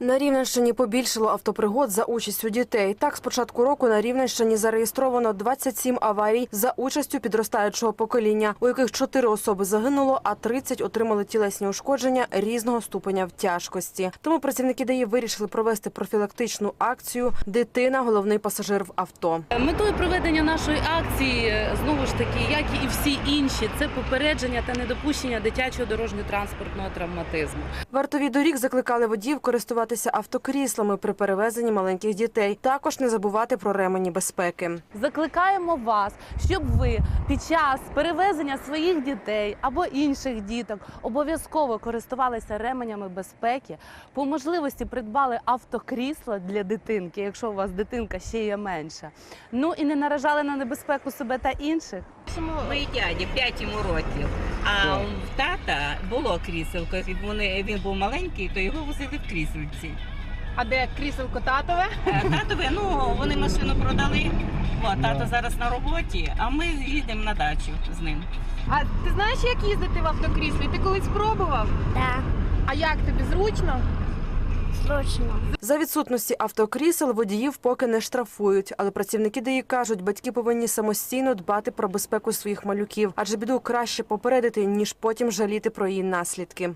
На Рівненщині побільшало автопригод за участю дітей. Так, з початку року на Рівненщині зареєстровано 27 аварій за участю підростаючого покоління, у яких 4 особи загинуло, а 30 отримали тілесні ушкодження різного ступеня в тяжкості. Тому працівники ДАІ вирішили провести профілактичну акцію Дитина головний пасажир в авто. Метою проведення нашої акції знову ж таки, як і всі інші, це попередження та недопущення дитячого дорожньо-транспортного травматизму. Вартові доріг закликали водіїв користуватися автокріслами при перевезенні маленьких дітей. Також не забувати про ремені безпеки. Закликаємо вас, щоб ви під час перевезення своїх дітей або інших діток обов'язково користувалися ременями безпеки. По можливості придбали автокрісло для дитинки, якщо у вас дитинка ще є менша. Ну і не наражали на небезпеку себе та інших. Моїй дяді 5 йому років. А в тата було кріселко. Вони, він був маленький, то його возили в крісельці. А де кріселко татове? Е, Татове, ну вони машину продали. О, тато зараз на роботі, а ми їдемо на дачу з ним. А ти знаєш, як їздити в автокріслі? Ти колись спробував? Так, А як тобі зручно? Зручно. За відсутності автокрісел водіїв поки не штрафують, але працівники ДАІ кажуть, батьки повинні самостійно дбати про безпеку своїх малюків, адже біду краще попередити ніж потім жаліти про її наслідки.